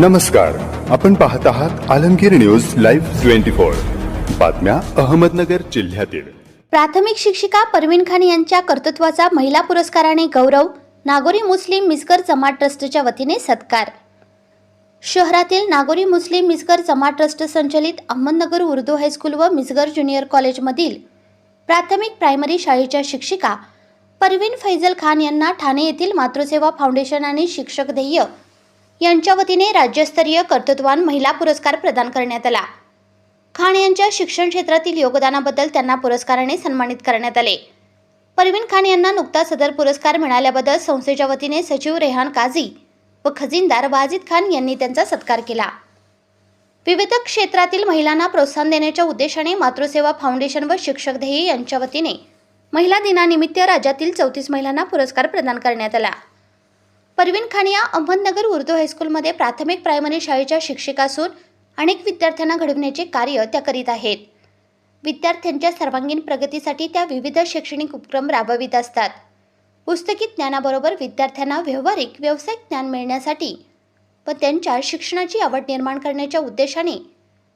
नमस्कार. आपण पाहत आहात Alamgir news live twenty four. बातम्या अहमदनगर जिल्ह्यातील. प्राथमिक शिक्षिका परवीन खान यांच्या कर्तृत्वाचा महिला पुरस्काराने गौरव नागोरी मुस्लिम मिसकर जमात ट्रस्टच्या वतीने सत्कार. शहरातील नागोरी मुस्लिम मिसगर जमात ट्रस्ट संचलित अहमदनगर उर्दू हायस्कूल व मिसगर ज्युनियर कॉलेजमधील प्राथमिक प्रायमरी शाळेच्या शिक्षिका परवीन फैजल खान यांना ठाणे येथील मातृसेवा फाउंडेशन आणि शिक्षक ध्येय यांच्या वतीने राज्यस्तरीय कर्तृत्वान महिला पुरस्कार प्रदान करण्यात आला. खान यांच्या शिक्षण क्षेत्रातील योगदानाबद्दल त्यांना पुरस्काराने सन्मानित करण्यात आले. परवीन खान यांना नुकताच सदर पुरस्कार मिळाल्याबद्दल संस्थेच्या वतीने सचिव रेहान काझी व खजिनदार वाजिद खान यांनी त्यांचा सत्कार केला. विविध क्षेत्रातील महिलांना प्रोत्साहन देण्याच्या उद्देशाने मातृसेवा फाउंडेशन व शिक्षक ध्येय यांच्या वतीने महिला दिनानिमित्त राज्यातील चौतीस महिलांना पुरस्कार प्रदान करण्यात आला. परवीन खान या अहमदनगर उर्दू हायस्कूलमध्ये प्राथमिक प्रायमरी शाळेच्या शिक्षिका असून अनेक विद्यार्थ्यांना घडविण्याचे कार्य त्या करीत आहेत. विद्यार्थ्यांच्या सर्वांगीण प्रगतीसाठी त्या विविध शैक्षणिक उपक्रम राबवित असतात. पुस्तकी ज्ञानाबरोबर विद्यार्थ्यांना व्यावहारिक व्यावसायिक ज्ञान मिळण्यासाठी व त्यांच्या शिक्षणाची आवड निर्माण करण्याच्या उद्देशाने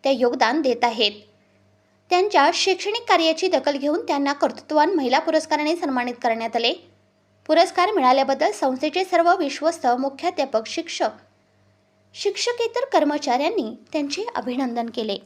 त्या योगदान देत आहेत. त्यांच्या शैक्षणिक कार्याची दखल घेऊन त्यांना कर्तृत्वान महिला पुरस्काराने सन्मानित करण्यात आले. पुरस्कार मिळाल्याबद्दल संस्थेचे सर्व विश्वस्त मुख्याध्यापक शिक्षक शिक्षकेतर कर्मचाऱ्यांनी त्यांचे अभिनंदन केले.